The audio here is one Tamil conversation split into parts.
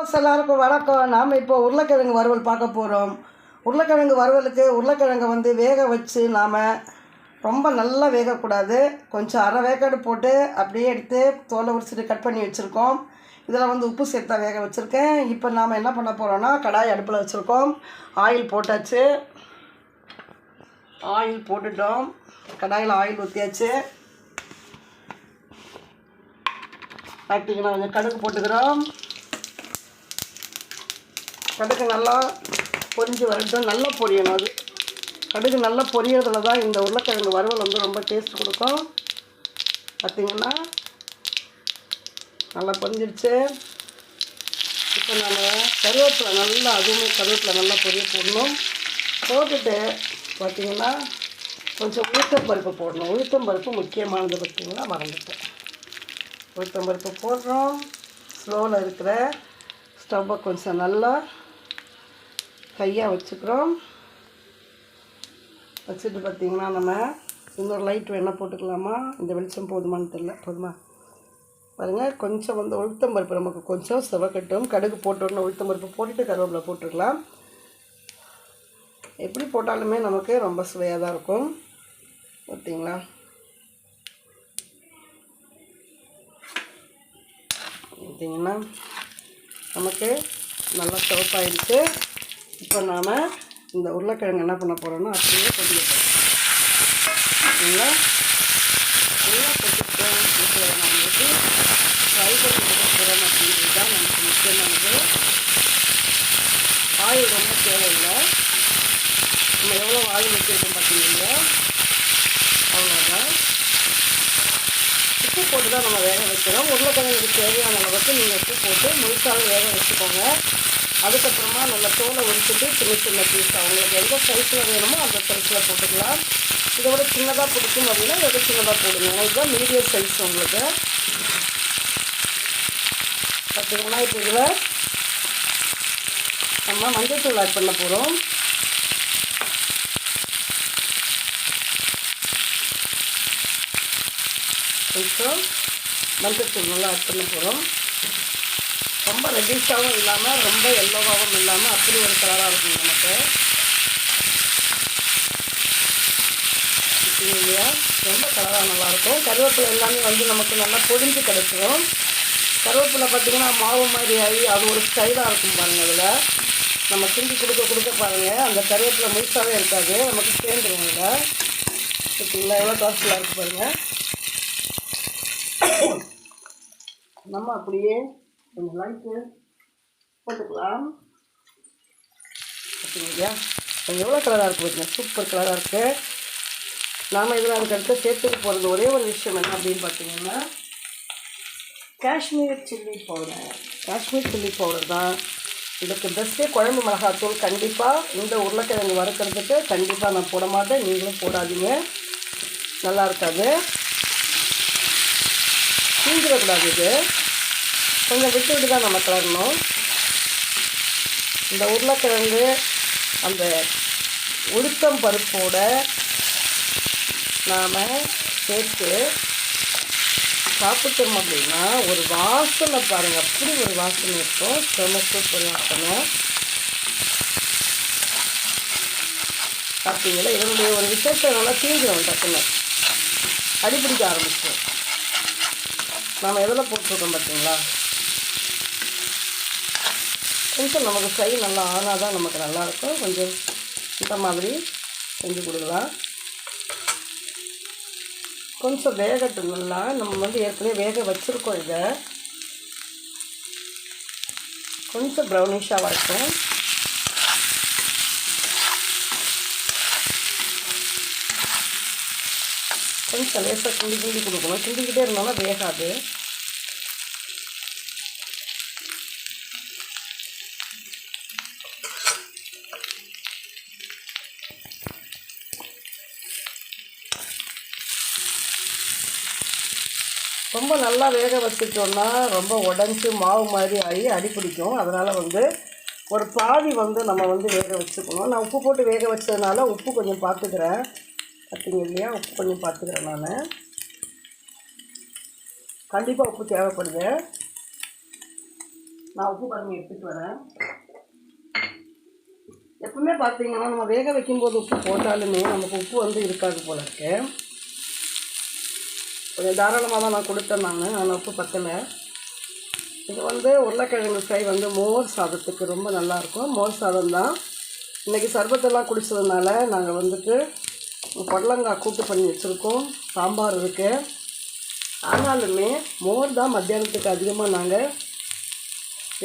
எல்லாருக்கும் வணக்கம். நாம் இப்போ உருளைக்கிழங்கு வறுவல் பார்க்க போகிறோம் உருளைக்கிழங்கு வறுவலுக்கு உருளைக்கிழங்கை வந்து வேக வச்சு நாம் ரொம்ப நல்லா வேகக்கூடாது. கொஞ்சம் அரை வேக்காடு போட்டு அப்படியே எடுத்து தோலை உரிச்சிட்டு கட் பண்ணி வச்சுருக்கோம். இதில் வந்து உப்பு சேர்த்தா வேக வச்சுருக்கேன். இப்போ நாம் என்ன பண்ண போகிறோன்னா கடாய் அடுப்பில் வச்சுருக்கோம். ஆயில் போட்டாச்சு. ஆயில் போட்டுட்டோம். கடாயில் ஆயில் ஊற்றியாச்சு பார்த்திங்கன்னா கொஞ்சம் கடுகு போட்டுக்கிறோம். கடுகு நல்லா பொரிஞ்சு வரட்டும். நல்லா பொரியணும் அது. கடுகு நல்லா பொரியறதுல தான் இந்த உருளைக்கிழங்கு வறுவல் வந்து ரொம்ப டேஸ்ட் கொடுக்கும். பார்த்தீங்கன்னா நல்லா பொரிஞ்சிருச்சு. இப்போ நான் கருவேப்பிலை நல்லா அதுவுமே கருவேப்பிலை நல்லா பொரிய போடணும். போட்டுட்டு பார்த்தீங்கன்னா கொஞ்சம் உளுத்தம்பருப்பு போடணும். உளுத்தம்பருப்பு முக்கியமானது பார்த்திங்கன்னா மறந்துட்டேன். உளுத்தம்பருப்பு போடுறோம். ஸ்லோவில் இருக்கிற ஸ்டவ்வை கொஞ்சம் நல்லா கையாக வச்சுக்கிறோம். வச்சுட்டு பார்த்தீங்கன்னா நம்ம? இன்னொரு லைட் வேணால் போட்டுக்கலாமா? இந்த வெளிச்சம் போதுமான்னு தெரியல. போதுமா? பாருங்கள் கொஞ்சம் வந்து உளுத்தம் பருப்பு நமக்கு கொஞ்சம் செவக்கட்டும். கடுகு போட்டோன்னு உளுத்தம் பருப்பு போட்டுட்டு கருவேப்பிலை போட்டுக்கலாம். எப்படி போட்டாலுமே நமக்கு ரொம்ப சுவையாக தான் இருக்கும். பார்த்தீங்களா பார்த்தீங்கன்னா நமக்கு நல்லா சிவப்பாயிருக்கு இப்போ நாம் இந்த உருளைக்கிழங்கு என்ன பண்ண போகிறோன்னா அப்படியே கொட்டிக்கிட்டோம் நல்லா சரிங்களா நல்லா கொதிக்கிட்டோம் இப்போ நம்மளுக்கு ஃப்ரை பண்ணி கொடுக்க போகிறோம் அப்படின்றது தான் நமக்கு முக்கியமானது. ஆயில் ரொம்ப தேவையில்லை. நம்ம எவ்வளோ ஆயில் வச்சுருக்கோம் பார்த்தீங்கன்னா அவ்வளோதான் உப்பு போட்டு தான் நம்ம வேக வைக்கிறோம். உருளைக்கிழங்குக்கு தேவையான அளவுக்கு நீங்கள் உப்பு போட்டு முழுசாக வேக வச்சுக்கோங்க. அதுக்கப்புறமா நல்ல தோலை உரிச்சிட்டு சின்ன சின்ன பீஸ் அவங்களுக்கு எந்த சைஸில் வேணுமோ அந்த சைஸில் போட்டுக்கலாம். இதை விட சின்னதாக பிடிக்கும் அப்படின்னா இதை சின்னதாக போடுங்க. ஏன்னா இதுதான் மீடியம் சைஸ் உங்களுக்கு. பார்த்தீங்கன்னா இப்போ இதில் நம்ம மஞ்சள் தூள் ஆட் பண்ண போகிறோம் கொஞ்சம் மஞ்சள் தூள் நல்லா ஆட் பண்ண போகிறோம் ரொம்ப ரெட்டிஷாகவும் இல்லாமல் ரொம்ப எல்லோவாகவும் இல்லாமல் அப்படி ஒரு கலராக இருக்கும் நமக்கு. இல்லையா? ரொம்ப கலராக நல்லாயிருக்கும். கருவேப்பிலை எல்லாமே வந்து நமக்கு நல்லா பொழிஞ்சு கிடைச்சிடும் கருவேப்பிலை பார்த்திங்கன்னா மாவு மாதிரி ஆகி அது ஒரு ஸ்டைலாக இருக்கும் பாருங்கள் அதில். நம்ம கிண்டி கொடுக்க கொடுக்க பாருங்கள் அந்த கருவேப்பிலை முழுசாகவே இருக்காது. நமக்கு சேர்ந்துடும் இதில் பார்த்தீங்களா எவ்வளோ காஸ்ட்லியாக இருக்குது பாருங்கள் நம்ம அப்படியே கொஞ்சம் லைட்டு போட்டுக்கலாம் பார்த்தீங்களா கொஞ்சம் எவ்வளோ கலராக இருக்குது பார்த்தீங்கன்னா சூப்பர் கலராக இருக்குது நாம் இதில் அதுக்கு அடுத்து சேர்த்துக்க போகிறது ஒரே ஒரு விஷயம் என்ன அப்படின்னு பார்த்தீங்கன்னா Kashmir chilli powder Kashmir chilli powder தான் இதுக்கு பெஸ்ட்டே குழம்பு மிளகாத்தூள் கண்டிப்பாக இந்த உருளைக்கிழங்கு வறுக்கிறதுக்கு கண்டிப்பாக நான் போட மாட்டேன். நீங்களும் போடாதீங்க. நல்லா இருக்காது. தீஞ்சிடக்கூடாது இது. கொஞ்சம் விட்டு விட்டு தான் நம்ம கிளறணும் இந்த உருளைக்கிழங்கு அந்த உளுத்தம் பருப்போட நாம் சேர்த்து சாப்பிட்டோம் அப்படின்னா ஒரு வாசனை பாருங்கள் அப்படி ஒரு வாசனை இருக்கும். செம சூப்பர் வாசனை பார்த்தீங்களா இதனுடைய ஒரு விசேஷம் நல்லா தீஞ்சிடும் டக்குன்னு. அடிப்பிடிக்க ஆரம்பிச்சிடும் நாம் எதில் போட்டிருக்கோம் பார்த்தீங்களா கொஞ்சம் நமக்கு ஃப்ரை நல்லா ஆனால் தான் நமக்கு நல்லாயிருக்கும். கொஞ்சம் இந்த மாதிரி செஞ்சு கொடுக்கலாம். கொஞ்சம் வேகட்டும் நல்லா. நம்ம வந்து ஏற்கனவே வேக வச்சுருக்கோம் இதை. கொஞ்சம் ப்ரௌனிஷாக வரைக்கும். கொஞ்சம் லேசாக கிண்டி கிண்டி கொடுக்கணும். கிண்டிக்கிட்டே இருந்தாலும் வேகாது. ரொம்ப நல்லா வேக வச்சுட்டோம்னா ரொம்ப உடஞ்சி மாவு மாதிரி ஆகி அடிப்பிடிக்கும் அதனால் வந்து ஒரு பாதி வந்து நம்ம வந்து வேக வச்சுக்கணும். நான் உப்பு போட்டு வேக வச்சதுனால உப்பு கொஞ்சம் பார்த்துக்கிறேன். பார்த்தீங்க இல்லையா? உப்பு கொஞ்சம் பார்த்துக்கிறேன் நான். கண்டிப்பாக உப்பு தேவைப்படுது. நான் உப்பு பாருங்க எடுத்துகிட்டு வரேன். எப்பவுமே பார்த்தீங்கன்னா நம்ம வேக வைக்கும்போது உப்பு போட்டாலுமே நமக்கு உப்பு வந்து இருக்காது போல இருக்குது கொஞ்சம் தாராளமாக தான் நான் கொடுத்தேன் நான் ஆனால் உப்பு பத்தலை. இது வந்து உருளைக்கிழங்கு ஃப்ரை வந்து மோர் சாதத்துக்கு ரொம்ப நல்லாயிருக்கும். மோர் சாதம் தான். இன்றைக்கி சர்பத்தெல்லாம் குடித்ததுனால நாங்கள் வந்துட்டு புடலங்காய் கூட்டு பண்ணி வச்சுருக்கோம். சாம்பார் இருக்குது ஆனாலுமே மோர் தான் மத்தியானத்துக்கு அதிகமாக நாங்கள்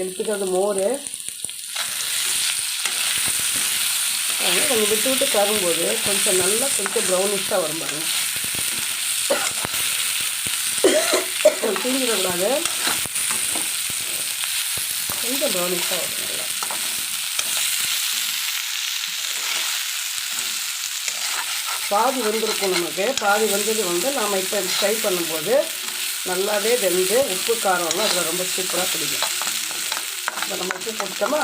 எடுத்துக்கிறது மோர். அதனால் கொஞ்சம் விட்டு விட்டு கரும்போது கொஞ்சம் நல்லா கொஞ்சம் ப்ரௌனிஷாக வரும் தூங்கிடக்கூடாது கொஞ்சம் ப்ரௌனிஷாக வரும். நல்லா பாதி வெந்திருக்கும் நமக்கு. பாதி வெந்தது வந்து நாம் இப்போ ஃப்ரை பண்ணும்போது நல்லாவே வெந்து உப்பு காரம்லாம் அதில் ரொம்ப சூப்பராக பிடிக்கும் இப்போ நம்ம உப்பு போட்டோமா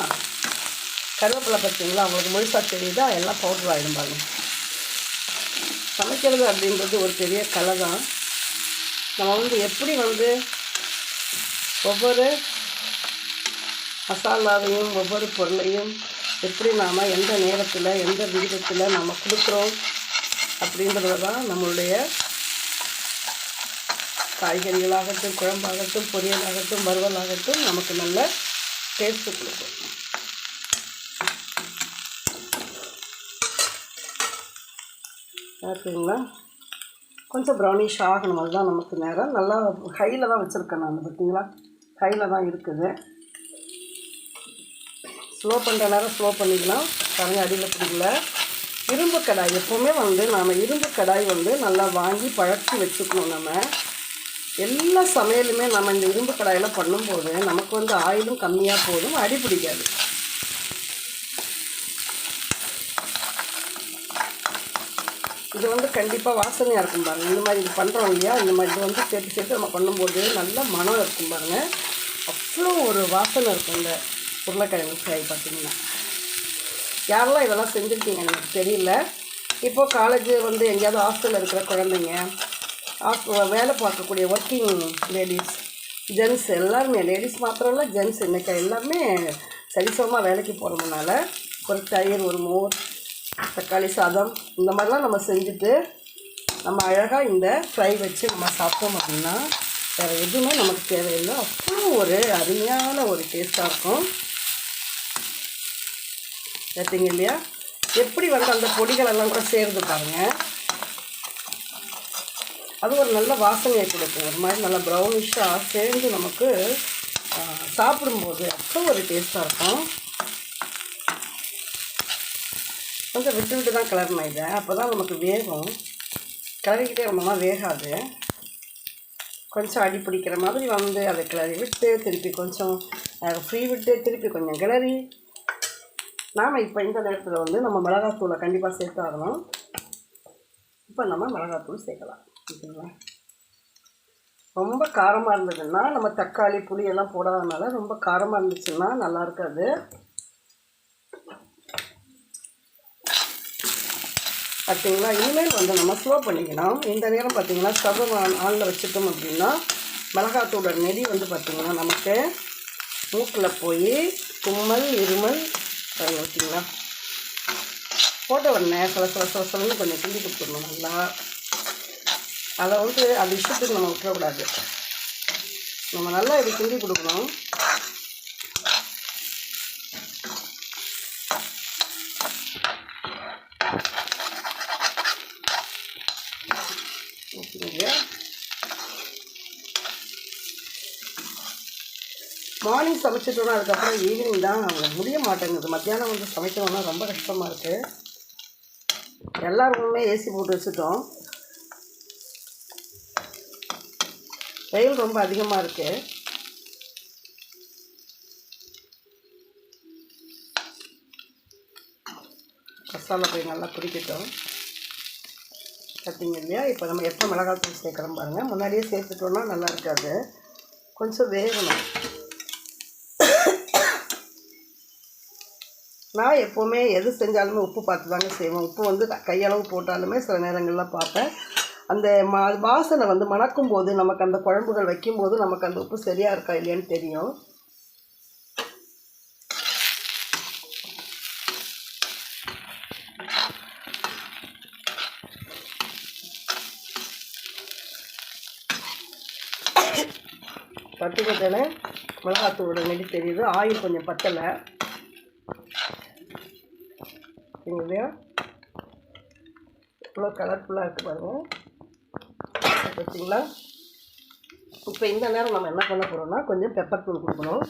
கருவேப்பிலை பார்த்தீங்களா? அவங்களுக்கு முழுசாக தெரியுதா? எல்லாம் பவுடர் ஆகிடும் சமைக்கிறது அப்படின்றது ஒரு பெரிய கலை தான். நம்ம வந்து எப்படி வந்து ஒவ்வொரு மசாலாவையும் ஒவ்வொரு பொருளையும் எப்படி நாம் எந்த நேரத்தில் எந்த விகிதத்தில் நம்ம கொடுக்குறோம் அப்படின்றது தான் நம்மளுடைய காய்கறிகளாகட்டும் குழம்பாகட்டும் பொரியலாகட்டும் வறுவலாகட்டும் நமக்கு நல்ல டேஸ்ட்டு கொடுக்கும். ஓகேங்களா கொஞ்சம் ப்ரௌனிஷ் ஆகணும். அதுதான் நமக்கு நேரம். நல்லா ஹையில் தான் வச்சுருக்கேன் நான் பார்த்தீங்களா? ஹையில் தான் இருக்குது. ஸ்லோ பண்ணுற நேரம் ஸ்லோ பண்ணிக்கலாம் பாருங்க அடியில் பிடிக்கல. இரும்பு கடாய். எப்போவுமே வந்து நாம் இரும்பு கடாய் வந்து நல்லா வாங்கி பழச்சி வச்சுக்கணும் நம்ம. எல்லா சமையலுமே நம்ம இந்த இரும்பு கடாயில் பண்ணும்போது நமக்கு வந்து ஆயிலும் கம்மியாக போதும் அடி பிடிக்காது. இது வந்து கண்டிப்பாக வாசனையாக இருக்கும் பாருங்கள் இந்த மாதிரி இது பண்ணுறோம் இல்லையா? இந்த மாதிரி இது வந்து சேர்த்து சேர்த்து நம்ம பண்ணும்போது நல்ல மனம் இருக்கும் பாருங்கள் அவ்வளோ ஒரு வாசனை இருக்கும் இந்த உருளைக்கிழங்கு ஃப்ரை பார்த்தீங்கன்னா. யாரெல்லாம் இதெல்லாம் செஞ்சுருக்கீங்க எனக்கு தெரியல. இப்போது காலேஜ் வந்து எங்கேயாவது ஹாஸ்டலில் இருக்கிற குழந்தைங்க ஹாஸ்ட வேலை பார்க்கக்கூடிய ஒர்க்கிங் லேடிஸ் ஜென்ஸ் எல்லாருமே லேடிஸ் மாத்திரம் இல்லை ஜென்ஸ் இன்றைக்கி எல்லாருமே சரிசமமாக வேலைக்கு போகிறதுனால ஒரு தயிர் ஒரு மோர் தக்காளி சாதம் இந்த மாதிரிலாம் நம்ம செஞ்சுட்டு நம்ம அழகாக இந்த ஃப்ரை வச்சு நம்ம சாப்பிட்டோம் அப்படின்னா வேறு எதுவுமே நமக்கு தேவையில்லை. அவ்வளோ ஒரு அருமையான ஒரு டேஸ்ட்டாக இருக்கும். பார்த்தீங்க இல்லையா? எப்படி வந்து அந்த பொடிகளெல்லாம் கூட சேர்ந்து பாருங்கள் அது ஒரு நல்ல வாசனையை கொடுக்கும். ஒரு மாதிரி நல்லா ப்ரௌனிஷாக சேர்ந்து நமக்கு சாப்பிடும்போது அவ்வளோ ஒரு டேஸ்ட்டாக இருக்கும். கொஞ்சம் விட்டு விட்டு தான் கிளறணும் இதை. அப்போ தான் நமக்கு வேகும். கிளறிக்கிட்டே இருந்தோம்னா வேகாது. கொஞ்சம் அடி பிடிக்கிற மாதிரி வந்து அதை கிளறி விட்டு திருப்பி கொஞ்சம் ஃப்ரீ விட்டு திருப்பி கொஞ்சம் கிளறி நாம் இப்போ இந்த நேரத்தில் வந்து நம்ம மிளகாத்தூளை கண்டிப்பாக சேர்த்து ஆகணும் இப்போ நம்ம மிளகாத்தூள் சேர்க்கலாம். ஓகேங்களா? ரொம்ப காரமாக இருந்ததுன்னா நம்ம தக்காளி புளி எல்லாம் போடாதனால ரொம்ப காரமாக இருந்துச்சுன்னா நல்லா இருக்காது. பார்த்தீங்களா? இனிமேல் வந்து நம்ம ஸ்லோ பண்ணிக்கணும். இந்த நேரம் பார்த்தீங்கன்னா ஸ்டவ் ஆனில் வச்சுட்டோம் அப்படின்னா மிளகாத்தூளோட நெடி வந்து பார்த்திங்கன்னா நமக்கு மூக்கில் போய் தும்மல் இருமல் ஓகேங்களா? போட்ட உடனே சில சில சில சிலன்னு கொஞ்சம் கிண்டி கொடுத்துடணும் நல்லா. அதை வந்து அது இஷ்டத்துக்கு நம்ம விட்டுறக்கூடாது. நம்ம நல்லா இது கிண்டி கொடுக்கணும். வச்சுக்கோங்க. மார்னிங் சமைச்சிட்டோம்னா அதுக்கப்புறம் ஈவினிங் தான் முடிய மாட்டேங்குது. மத்தியானம் வந்து சமைக்கணும்னா ரொம்ப கஷ்டமாக இருக்குது எல்லா ரூமுமே ஏசி போட்டு வச்சுட்டோம். வெயில் ரொம்ப அதிகமாக இருக்குது மசாலா போய் நல்லா பிடிக்கட்டும். பார்த்தீங்க இல்லையா இப்போ நம்ம எப்போ மிளகாத்தூள் சேர்க்குறோம் பாருங்கள் முன்னாடியே சேர்த்துட்டோன்னா நல்லா இருக்காது. கொஞ்சம் வேகணும். நான் எப்போவுமே எது செஞ்சாலுமே உப்பு பார்த்து தாங்க செய்வேன். உப்பு வந்து கையளவு போட்டாலுமே சில நேரங்களில் பார்ப்பேன். அந்த மா வாசனை வந்து மணக்கும் போது நமக்கு அந்த குழம்புகள் வைக்கும்போது நமக்கு அந்த உப்பு சரியாக இருக்கா இல்லையான்னு தெரியும். பட்டுக்கிட்டேன்னு மிளகாத்தூளோட நெடி தெரியுது ஆயில் கொஞ்சம் பத்தலை. இல்லையா இவ்வளோ கலர்ஃபுல்லாக இருக்குது பாருங்கள் பார்த்தீங்களா இப்போ இந்த நேரம் நம்ம என்ன பண்ண போகிறோம்னா கொஞ்சம் பெப்பர் தூள் கொடுக்கணும்.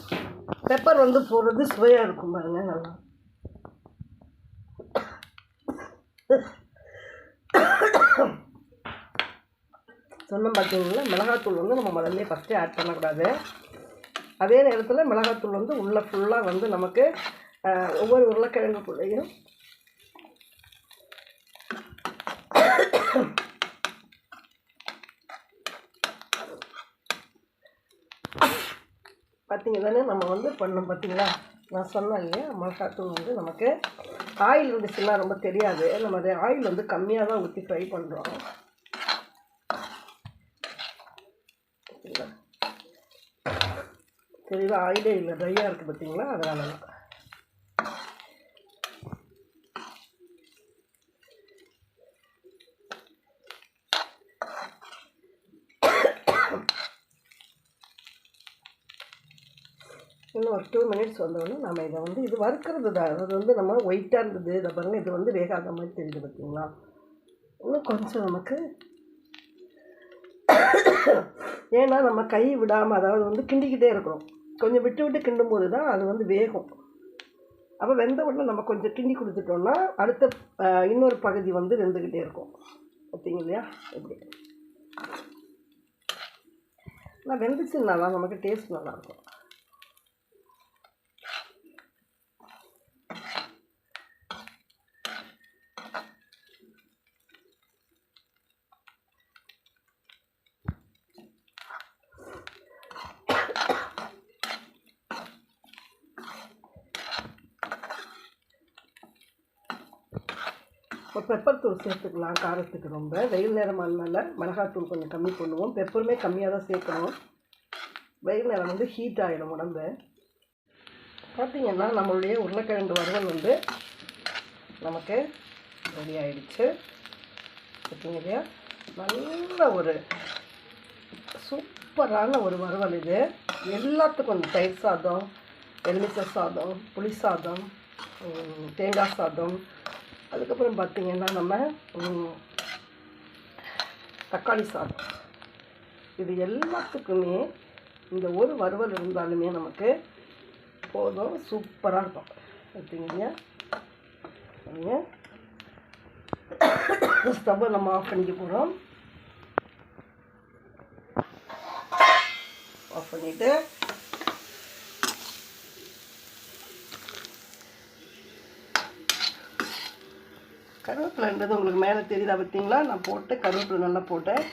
பெப்பர் வந்து போடுறது சுவையாக இருக்கும் பாருங்கள் நல்லா. சொன்னோம் பார்த்தீங்கன்னா மிளகாத்தூள் வந்து நம்ம முதல்ல ஃபஸ்ட்டே ஆட் பண்ணக்கூடாது. அதே நேரத்தில் மிளகாத்தூள் வந்து உள்ளே ஃபுல்லாக வந்து நமக்கு ஒவ்வொரு ஒவ்வொரு உருளைக்கிழங்குக்குள்ளேயும் பார்த்திங்க தானே நம்ம வந்து பண்ணோம் பார்த்தீங்களா நான் சொன்னேன் இல்லையா? மிளகாத்தூள் வந்து நமக்கு ஆயில் இருந்துச்சுன்னா ரொம்ப தெரியாது. நம்ம அது ஆயில் வந்து கம்மியாக தான் ஊற்றி ஃப்ரை பண்ணுறோம் தெரியுதா? ஆயிலே இல்லை. ட்ரையாக இருக்குது பார்த்தீங்களா? அதனால தான். இன்னும் ஒரு டூ மினிட்ஸ் வந்தோடனே நம்ம இதை வந்து இது வறுக்கிறது தான். அது வந்து நம்ம ஒயிட்டாக இருந்தது. இதை பாருங்கள் இது வந்து வேகாத மாதிரி தெரியுது பார்த்தீங்களா? இன்னும் கொஞ்சம் நமக்கு ஏன்னா நம்ம கை விடாமல் அதாவது வந்து கிண்டிக்கிட்டே இருக்கிறோம் கொஞ்சம் விட்டு விட்டு கிண்டும் போது தான் அது வந்து வேகும். அப்போ வெந்த உடனே நம்ம கொஞ்சம் கிண்டி கொடுத்துட்டோம்னா அடுத்த இன்னொரு பகுதி வந்து வெந்துக்கிட்டே இருக்கும். பார்த்தீங்க இல்லையா இப்படி. நான் வெந்துச்சுன்னாதான் நமக்கு டேஸ்ட் நல்லாயிருக்கும். இப்போ பெப்பர் தூள் சேர்த்துக்கலாம் காரத்துக்கு ரொம்ப. வெயில் நேரம் நேரமானால மிளகாத்தூள் கொஞ்சம் கம்மி பண்ணுவோம். பெப்பருமே கம்மியாக தான் சேர்க்கணும். வெயில் நேரம் வந்து ஹீட் ஆகிடும் உடம்பு. பார்த்தீங்கன்னா நம்மளுடைய உருளைக்கிழங்கு வறுவல் வந்து நமக்கு ரெடி ஆகிடுச்சு பார்த்திங்க இல்லையா? நல்ல ஒரு சூப்பரான ஒரு வறுவல் இது. எல்லாத்துக்கும் இந்த தயிர் சாதம் எலுமிச்சை சாதம் புளி சாதம் தேங்காய் சாதம் அதுக்கப்புறம் பார்த்திங்கன்னா நம்ம தக்காளி சாதம். இது எல்லாத்துக்குமே இந்த ஒரு வறுவல் இருந்தாலுமே நமக்கு போதும் சூப்பராக இருக்கும். பார்த்தீங்க ஸ்டவ்வை நம்ம ஆஃப் பண்ணிக்க போகிறோம் ஆஃப் பண்ணிவிட்டு கருவேப்பிலைன்றது உங்களுக்கு மேலே தெரியுதா பார்த்தீங்களா? நான் போட்டு கருவேப்பிலை நல்லா போட்டேன்.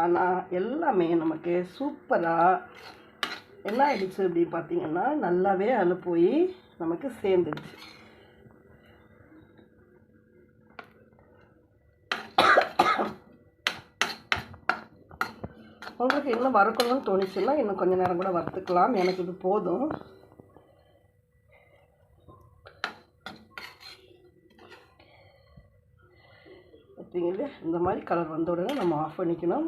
ஆனால் எல்லாமே நமக்கு சூப்பராக என்ன ஆகிடுச்சு அப்படி பார்த்தீங்கன்னா நல்லாவே அதில் போய் நமக்கு சேர்ந்துடுச்சு. உங்களுக்கு இன்னும் வறுக்கணும்னு தோணுச்சுன்னா இன்னும் கொஞ்சம் நேரம் கூட வறுத்துக்கலாம். எனக்கு இது போதும். பார்த்தீங்களா இந்த மாதிரி கலர் வந்த உடனே நம்ம ஆஃப் பண்ணிக்கணும்.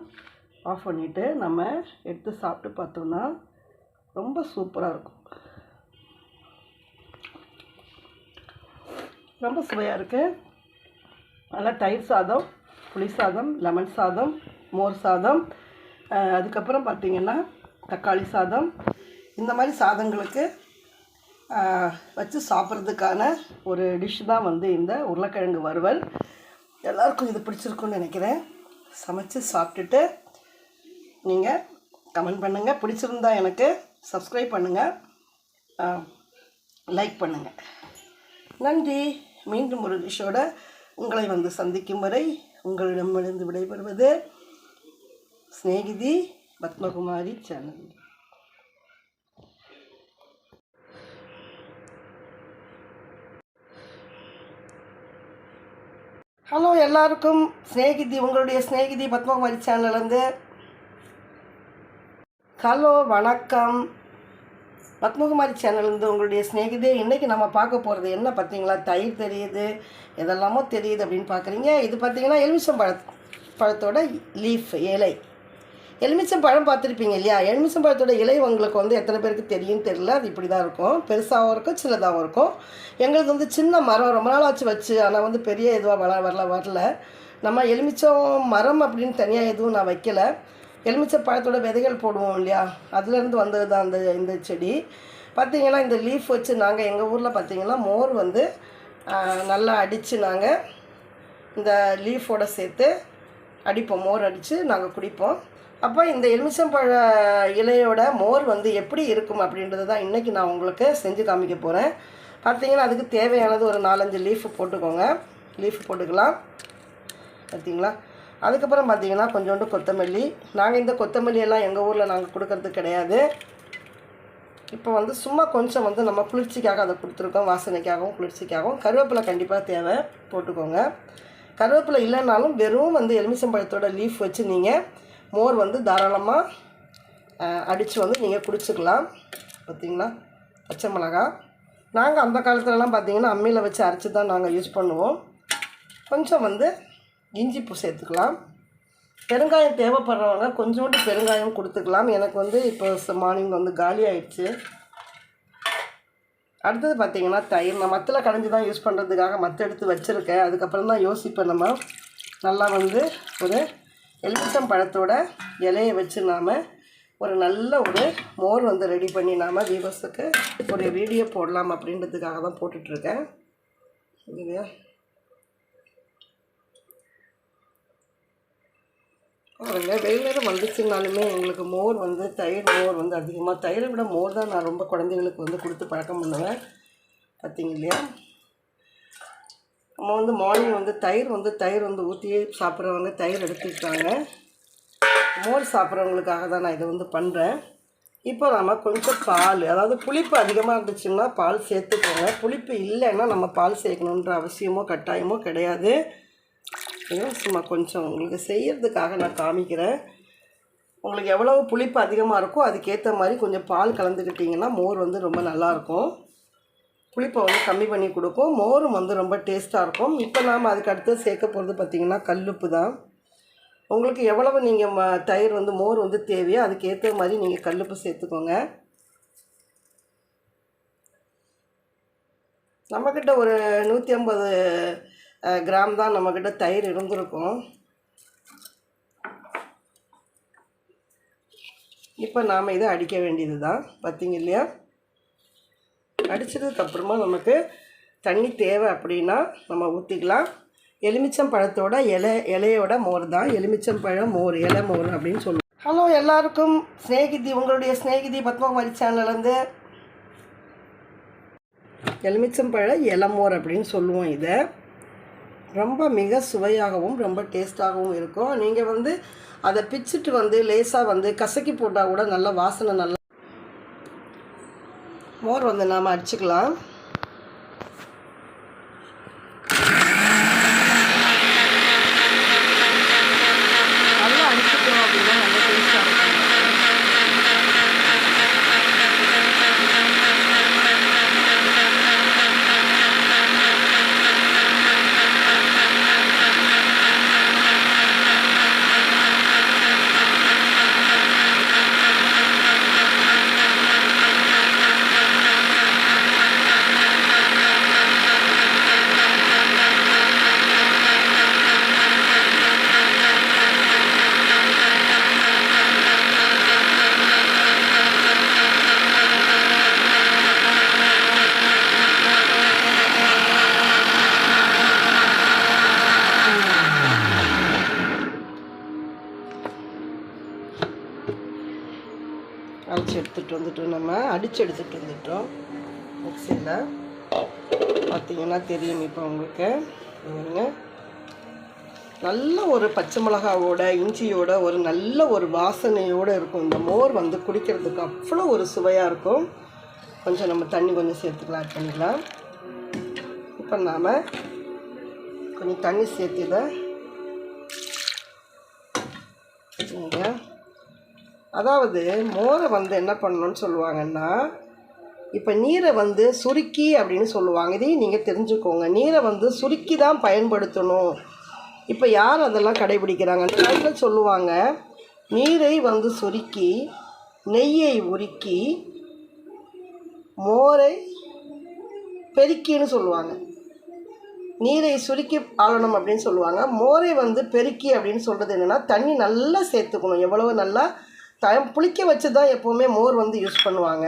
ஆஃப் பண்ணிவிட்டு நம்ம எடுத்து சாப்பிட்டு பார்த்தோம்னா ரொம்ப சூப்பராக இருக்கும். ரொம்ப சுவையாக இருக்குது நல்லா தயிர் சாதம் புளி சாதம் லெமன் சாதம் மோர் சாதம் அதுக்கப்புறம் பார்த்திங்கன்னா தக்காளி சாதம். இந்த மாதிரி சாதங்களுக்கு வச்சு சாப்பிட்றதுக்கான ஒரு டிஷ் தான் வந்து இந்த உருளைக்கிழங்கு வறுவல். எல்லாருக்கும் இது பிடிச்சிருக்குன்னு நினைக்கிறேன். சமைச்சு சாப்பிட்டுட்டு நீங்கள் கமெண்ட் பண்ணுங்கள் பிடிச்சிருந்தா எனக்கு சப்ஸ்கிரைப் பண்ணுங்கள் லைக் பண்ணுங்கள் நன்றி. மீண்டும் ஒரு டிஷ்ஷோட உங்களை வந்து சந்திக்கும் வரை உங்களிடமிருந்து விடைபெறுவது சிநேகிதி பத்மகுமாரி சேனல். ஹலோ எல்லாருக்கும் சிநேகிதி உங்களுடைய சிநேகிதி பத்மகுமாரி சேனல்லேருந்து ஹலோ வணக்கம். பத்மகுமாரி சேனல்லேருந்து உங்களுடைய சிநேகிதே இன்றைக்கி நம்ம பார்க்க போகிறது என்ன பார்த்தீங்களா? தயிர் தெரியுது எதெல்லாமோ தெரியுது அப்படின்னு பார்க்குறீங்க. இது பார்த்தீங்கன்னா எலுமிச்சம் பழ பழத்தோட லீஃப் இலை. எலுமிச்சம் பழம் பார்த்துருப்பீங்க இல்லையா? எலுமிச்சம் பழத்தோட இலை உங்களுக்கு வந்து எத்தனை பேருக்கு தெரியும் தெரியல. அது இப்படி தான் இருக்கும். பெருசாகவும் இருக்கும் சின்னதாகவும் இருக்கும். எங்களுக்கு வந்து சின்ன மரம் ரொம்ப நாள் ஆச்சு வச்சு. ஆனால் வந்து பெரிய இதுவாக வள வரல வரல. நம்ம எலுமிச்சம் மரம் அப்படின்னு தனியாக எதுவும் நான் வைக்கல. எலுமிச்சை பழத்தோட விதைகள் போடுவோம் இல்லையா? அதுலேருந்து வந்தது தான் அந்த இந்த செடி. பார்த்தீங்கன்னா இந்த லீஃப் வச்சு நாங்கள் எங்கள் ஊரில் பார்த்தீங்கன்னா மோர் வந்து நல்லா அடித்து நாங்கள் இந்த லீஃபோட சேர்த்து அடிப்போம். மோர் அடித்து நாங்கள் குடிப்போம். அப்போ இந்த எலுமிச்சம்பழ இலையோட மோர் வந்து எப்படி இருக்கும் அப்படின்றது தான் இன்றைக்கி நான் உங்களுக்கு செஞ்சு காமிக்க போகிறேன் பார்த்தீங்கன்னா அதுக்கு தேவையானது ஒரு நாலஞ்சு லீஃப் போட்டுக்கோங்க. லீஃப் போட்டுக்கலாம். பார்த்தீங்களா அதுக்கப்புறம் பார்த்தீங்கன்னா கொஞ்சோண்டு கொத்தமல்லி. நாங்கள் இந்த கொத்தமல்லி எல்லாம் எங்கள் ஊரில் நாங்கள் கொடுக்கறது கிடையாது. இப்போ வந்து சும்மா கொஞ்சம் வந்து நம்ம குளிர்ச்சிக்காக அதை கொடுத்துருக்கோம். வாசனைக்காகவும் குளிர்ச்சிக்காகவும். கருவேப்பிலை கண்டிப்பாக தேவை. போட்டுக்கோங்க. கருவேப்பிலை இல்லைனாலும் வெறும் வந்து எலுமிச்சம்பழத்தோட லீஃப் வச்சு நீங்கள் மோர் வந்து தாராளமாக அடித்து வந்து நீங்கள் குடிச்சுக்கலாம். பார்த்தீங்களா பச்சை மிளகா. நாங்கள் அந்த காலத்துலலாம் பார்த்திங்கன்னா அம்மியில் வச்சு அரைச்சி தான் நாங்கள் யூஸ் பண்ணுவோம். கொஞ்சம் வந்து இஞ்சி பூ சேர்த்துக்கலாம். பெருங்காயம் தேவைப்படுறவங்க கொஞ்சோண்டு பெருங்காயம் கொடுத்துக்கலாம். எனக்கு வந்து இப்போ மார்னிங் வந்து காலி ஆயிடுச்சு. அடுத்தது பார்த்திங்கன்னா தயிர். நான் மத்தில் கடைஞ்சி தான் யூஸ் பண்ணுறதுக்காக மற்ற எடுத்து வச்சுருக்கேன். அதுக்கப்புறம் தான் யோசிப்பேன் நம்ம. நல்லா வந்து ஒரு எலுமிச்சம் பழத்தோட இலையை வச்சு நாம் ஒரு நல்ல ஒரு மோர் வந்து ரெடி பண்ணி நாம் வீவர்ஸுக்கு ஒரு வீடியோ போடலாம் அப்படின்றதுக்காக தான் போட்டுட்ருக்கேன். இல்லையா பாருங்க வெயில் நேரம் வந்துச்சுனாலுமே எங்களுக்கு மோர் வந்து தயிர் மோர் வந்து அதிகமாக தயிரை விட மோர் தான் நான் ரொம்ப குழந்தைங்களுக்கு வந்து கொடுத்து பழக்கம் பண்ணுவேன். பார்த்தீங்க இல்லையா? நம்ம வந்து மார்னிங் வந்து தயிர் வந்து தயிர் வந்து ஊற்றி சாப்பிட்றவங்க தயிர் எடுத்துக்கிட்டாங்க. மோர் சாப்பிட்றவங்களுக்காக தான் நான் இதை வந்து பண்ணுறேன் இப்போ நம்ம கொஞ்சம் பால் அதாவது புளிப்பு அதிகமாக இருந்துச்சுன்னா பால் சேர்த்துக்கோங்க. புளிப்பு இல்லைன்னா நம்ம பால் சேர்க்கணுன்ற அவசியமோ கட்டாயமோ கிடையாது. சும்மா கொஞ்சம் உங்களுக்கு செய்கிறதுக்காக நான் காமிக்கிறேன். உங்களுக்கு எவ்வளோ புளிப்பு அதிகமாக இருக்கோ அதுக்கேற்ற மாதிரி கொஞ்சம் பால் கலந்துக்கிட்டிங்கன்னா மோர் வந்து ரொம்ப நல்லாயிருக்கும் புளிப்பை வந்து கம்மி பண்ணி கொடுக்கும் மோரும் வந்து ரொம்ப டேஸ்ட்டாக இருக்கும். இப்போ நாம் அதுக்கு அடுத்து சேர்க்க போகிறது பார்த்திங்கன்னா கல்லுப்பு தான். உங்களுக்கு எவ்வளவு நீங்கள் ம தயிர் வந்து மோர் வந்து தேவையோ அதுக்கேற்ற மாதிரி நீங்கள் கல்லுப்பு சேர்த்துக்கோங்க. நம்மக்கிட்ட ஒரு நூற்றி ஐம்பது கிராம் தான் நம்மக்கிட்ட தயிர் இருந்திருக்கும். இப்போ நாம் இதை அடிக்க வேண்டியது தான் பார்த்தீங்க இல்லையா? அடித்ததுக்கு அப்புறமா நமக்கு தண்ணி தேவை அப்படின்னா நம்ம ஊற்றிக்கலாம் எலுமிச்சம் பழத்தோட இலை இலையோட மோர் தான். எலுமிச்சம் பழம் மோர் இலை மோர் அப்படின்னு சொல்லுவோம். ஹலோ எல்லாருக்கும் ஸ்நேகிதி உங்களுடைய ஸ்நேகிதி பத்மகுமாரி சேனல்லேருந்து எலுமிச்சம்பழ இளமோர் அப்படின்னு சொல்லுவோம் இதை. ரொம்ப மிக சுவையாகவும் ரொம்ப டேஸ்ட்டாகவும் இருக்கும். நீங்கள் வந்து அதை பிச்சுட்டு வந்து லேசாக வந்து கசக்கி போட்டால் கூட நல்ல வாசனை நல்லா மோர் வந்து நாம் அடிச்சுக்கலாம் நல்லா அடிச்சுட்டோம் அப்படின்னா நல்ல டேஸ்ட்டாக இருக்கும் அடிச்சு எடுத்துகிட்டு வந்துட்டோம் நம்ம எடுத்துகிட்டு வந்துட்டோம். மிக்சியில் பார்த்தீங்கன்னா தெரியும் இப்போ உங்களுக்கு. நல்ல ஒரு பச்சை மிளகாவோட இஞ்சியோட ஒரு நல்ல ஒரு வாசனையோடு இருக்கும். இந்த மோர் வந்து குடிக்கிறதுக்கு அவ்வளோ ஒரு சுவையாக இருக்கும். கொஞ்சம் நம்ம தண்ணி கொஞ்சம் சேர்த்துக்கலாம் பண்ணிக்கலாம். இப்போ நாம் கொஞ்சம் தண்ணி சேர்த்து இதை வச்சுக்கோங்க அதாவது மோரை வந்து என்ன பண்ணணும்னு சொல்லுவாங்கன்னா இப்போ நீரை வந்து சுருக்கி அப்படின்னு சொல்லுவாங்க. இதையும் நீங்கள் தெரிஞ்சுக்கோங்க. நீரை வந்து சுருக்கி தான் பயன்படுத்தணும். இப்போ யார் அதெல்லாம் கடைபிடிக்கிறாங்க? அந்த காலத்தில் சொல்லுவாங்க நீரை வந்து சுருக்கி நெய்யை உருக்கி மோரை பெருக்கின்னு சொல்லுவாங்க. நீரை சுருக்கி ஆளணும் அப்படின்னு சொல்லுவாங்க. மோரை வந்து பெருக்கி அப்படின்னு சொல்கிறது என்னென்னா தண்ணி நல்லா சேர்த்துக்கணும். எவ்வளவு நல்லா தயம் புளிக்க வச்சு தான் எப்போவுமே மோர் வந்து யூஸ் பண்ணுவாங்க.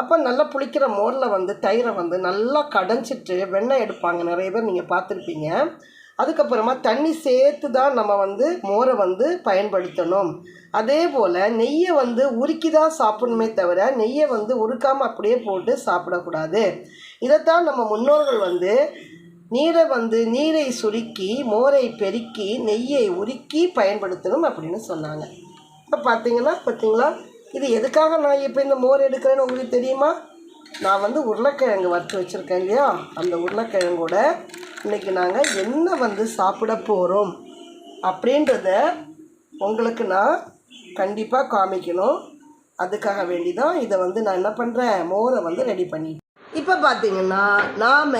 அப்போ நல்லா புளிக்கிற மோரில் வந்து தயிரை வந்து நல்லா கடைஞ்சிட்டு வெண்ணெய் எடுப்பாங்க. நிறைய பேர் நீங்கள் பார்த்துருப்பீங்க. அதுக்கப்புறமா தண்ணி சேர்த்து தான் நம்ம வந்து மோரை வந்து பயன்படுத்தணும். அதே போல் நெய்யை வந்து உருக்கி தான் சாப்பிடணுமே தவிர நெய்யை வந்து உருக்காமல் அப்படியே போட்டு சாப்பிடக்கூடாது. இதைத்தான் நம்ம முன்னோர்கள் வந்து நீரை வந்து நீரை சுருக்கி மோரை பெருக்கி நெய்யை உருக்கி பயன்படுத்தணும் அப்படின்னு சொன்னாங்க. இப்போ பார்த்தீங்கன்னா பார்த்தீங்களா? இது எதுக்காக நான் இப்போ இந்த மோர் எடுக்கிறேன்னு உங்களுக்கு தெரியுமா? நான் வந்து உருளைக்கிழங்கு வறுத்து வச்சுருக்கேன் இல்லையா? அந்த உருளைக்கிழங்கோட இன்றைக்கி நாங்கள் என்ன வந்து சாப்பிட போகிறோம் அப்படின்றத உங்களுக்கு நான் கண்டிப்பாக காமிக்கணும். அதுக்காக வேண்டி தான் இதை வந்து நான் என்ன பண்ணுறேன் மோரை வந்து ரெடி பண்ணி இப்போ பார்த்தீங்கன்னா நாம்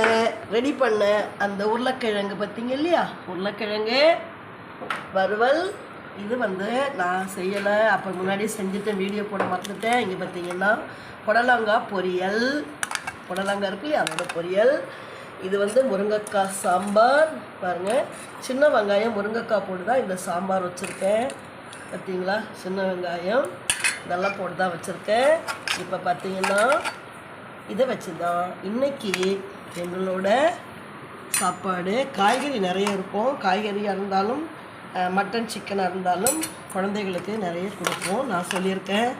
ரெடி பண்ண அந்த உருளைக்கிழங்கு பார்த்தீங்க இல்லையா? உருளைக்கிழங்கு வறுவல் இது வந்து நான் செய்யலை. அப்போ முன்னாடி செஞ்சுட்டேன் வீடியோ போட மறந்துட்டேன். இங்கே பார்த்தீங்கன்னா புடலங்காய் பொரியல். புடலங்காய் இருக்கு இல்லையா? அதோட பொரியல். இது வந்து முருங்கைக்காய் சாம்பார். பாருங்கள் சின்ன வெங்காயம் முருங்கைக்காய் போட்டு தான் இந்த சாம்பார் வச்சுருக்கேன். பார்த்தீங்களா சின்ன வெங்காயம். இதெல்லாம் போட்டு தான் வச்சுருக்கேன். இப்போ பார்த்தீங்கன்னா இதை வச்சு தான் இன்றைக்கி எங்களோட சாப்பாடு. காய்கறி நிறைய இருக்கும். காய்கறியாக இருந்தாலும் மட்டன் சிக்கனாக இருந்தாலும் குழந்தைகளுக்கு நிறைய கொடுப்போம். நான் சொல்லியிருக்கேன்.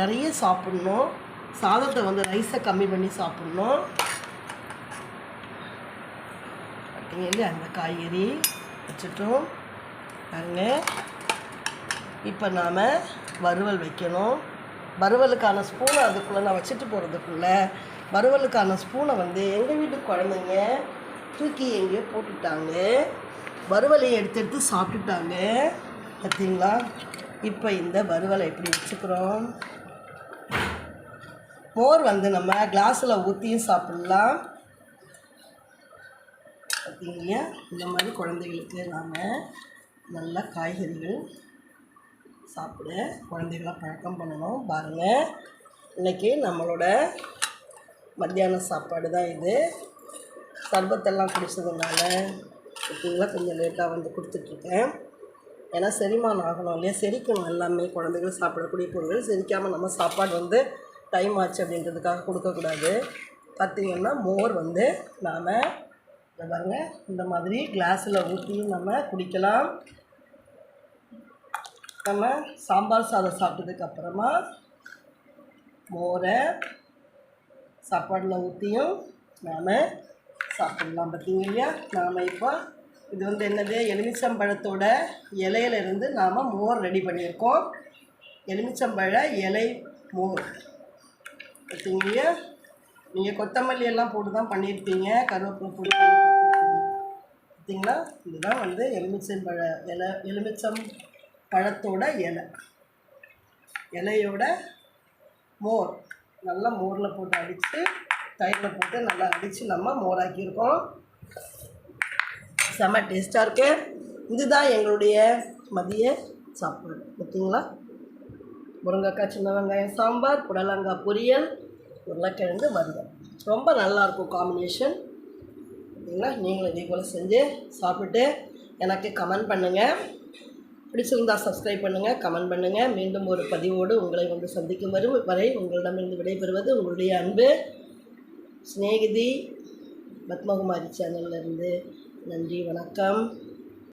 நிறைய சாப்பிட்ணும். சாதத்தை வந்து ரைஸை கம்மி பண்ணி சாப்பிட்ணும். பார்த்தீங்க இல்லையா அந்த காய்கறி வச்சுட்டோம். பாருங்க. இப்போ நாம் வறுவல் வைக்கணும். வறுவலுக்கான ஸ்பூனை அதுக்குள்ளே நான் வச்சுட்டு போகிறதுக்குள்ளே வறுவலுக்கான ஸ்பூனை வந்து எங்கள் வீட்டு குழந்தைங்க தூக்கி எங்கேயோ போட்டுட்டாங்க. வறுவலையை எடுத்து எடுத்து சாப்பிட்டுட்டாங்க. பார்த்தீங்களா இப்போ இந்த வறுவலை எப்படி வச்சுக்கிறோம்? மோர் வந்து நம்ம கிளாஸில் ஊற்றியும் சாப்பிட்லாம். பார்த்தீங்க இந்த மாதிரி குழந்தைகளுக்கு நாம் நல்ல காய்கறிகள் சாப்பிட குழந்தைகளை பழக்கம் பண்ணணும். பாருங்கள் இன்றைக்கி நம்மளோட மத்தியான சாப்பாடு தான் இது. சர்பத்தெல்லாம் குடிச்சதுனால பார்த்தீங்களா கொஞ்சம் லேட்டாக வந்து கொடுத்துட்ருக்கேன். ஏன்னா செரிமானம் ஆகணும் இல்லையா? செரிக்கணும் எல்லாமே குழந்தைகள் சாப்பிடக்கூடிய பொருட்கள் செரிக்காமல் நம்ம சாப்பாடு வந்து டைம் ஆச்சு அப்படின்றதுக்காக கொடுக்கக்கூடாது. பார்த்திங்கன்னா மோர் வந்து நாம் பாருங்க இந்த மாதிரி கிளாஸில் ஊற்றி நம்ம குடிக்கலாம். நம்ம சாம்பார் சாதம் சாப்பிட்டதுக்கு அப்புறமா மோரை சாப்பாடில் ஊற்றியும் நாம் சாப்பிடலாம். பார்த்தீங்க இல்லையா? நாம் இப்போ இது வந்து என்னது? எலுமிச்சம்பழத்தோட இலையிலேருந்து நாம் மோர் ரெடி பண்ணியிருக்கோம். எலுமிச்சம்பழ இலை மோர். பார்த்தீங்க நீங்கள் கொத்தமல்லி எல்லாம் போட்டு தான் பண்ணியிருப்பீங்க. கருவேப்பிலை போட்டு பார்த்தீங்களா இதுதான் வந்து எலுமிச்சம்பழ இலை எலுமிச்சம் பழத்தோட இலை. இலையோட மோர். நல்லா மோரில் போட்டு அடித்து தயிரில் போட்டு நல்லா அடித்து நம்ம மோராக்கியிருக்கோம். செம்ம டேஸ்ட்டாக இருக்கு. இதுதான் எங்களுடைய மதிய சாப்பாடு. பார்த்தீங்களா முருங்கைக்காய் சின்ன வெங்காயம் சாம்பார் புடலங்காய் பொரியல் உருளைக்கிழங்கு வறுவல். ரொம்ப நல்லாயிருக்கும் காம்பினேஷன் பார்த்தீங்களா நீங்களும் இதே போல் செஞ்சு சாப்பிட்டு எனக்கு கமெண்ட் பண்ணுங்கள் பிடிச்சிருந்தா சப்ஸ்கிரைப் பண்ணுங்கள் கமெண்ட் பண்ணுங்கள் மீண்டும் ஒரு பதிவோடு உங்களை வந்து சந்திக்கும் வரும் வரை உங்களிடமிருந்து விடைபெறுவது உங்களுடைய அன்பு சிநேகிதி பத்மகுமாரி சேனல்லேருந்து நன்றி வணக்கம்.